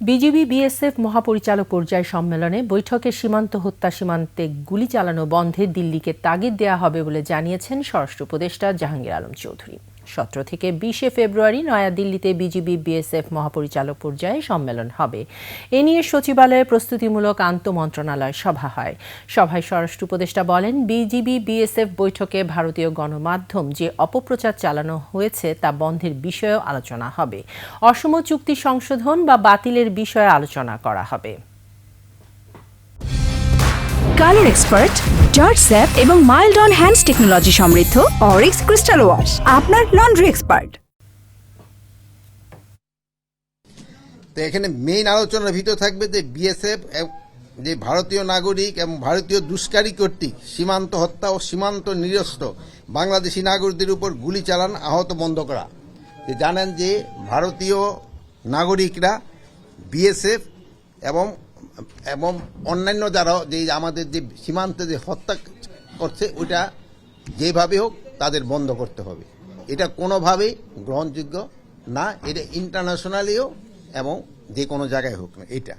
BGB BSF মহাপরিচালক পর্যায় সম্মেলনে বৈঠকে সীমান্ত হত্যা সীমান্তে গুলি চালানো বন্ধে দিল্লিকে তাগিদ দেওয়া হবে বলে জানিয়েছেন স্বরাষ্ট্র উপদেষ্টা জাহাঙ্গীর আলম চৌধুরী। সতেরো থেকে বিশে ফেব্রুয়ারি নয়াদিল্লিতে বিজিবি বিএসএফ মহাপরিচালক পর্যায়ে সম্মেলন হবে। এ নিয়ে সচিবালয়ে প্রস্তুতিমূলক আন্তমন্ত্রণালয় সভা হয়। সভায় স্বরাষ্ট্র উপদেষ্টা বলেন, বিজিবি বিএসএফ বৈঠকে ভারতীয় গণমাধ্যম যে অপপ্রচার চালানো হয়েছে তা বন্ধের বিষয়েও আলোচনা হবে। অসম চুক্তি সংশোধন বা বাতিলের বিষয়ে আলোচনা করা হবে। কালার এক্সপার্ট জর্জ স্যাপ এবং মাইল্ড অন হ্যান্ডস টেকনোলজি সমৃদ্ধ অরিক্স ক্রিস্টাল ওয়াশ, আপনার লন্ড্রি এক্সপার্ট। তো এখানে মেইন আলোচনার ভিতর থাকবে যে বিএসএফ যে ভারতীয় নাগরিক এবং ভারতীয় দুষ্কারী কর্তৃক সীমান্ত হত্যা ও সীমান্ত নিরস্ত বাংলাদেশি নাগরিকদের উপর গুলি চালান আহত বন্ধ করা। জানেন যে ভারতীয় নাগরিকরা বিএসএফ এবং এবং অন্যান্য যারা যে আমাদের যে সীমান্তে যে হত্যা করছে, ওইটা যেভাবে হোক তাদের বন্ধ করতে হবে। এটা কোনোভাবেই গ্রহণযোগ্য না, এটা ইন্টারন্যাশনালিও এবং যে কোনো জায়গায় হোক না এটা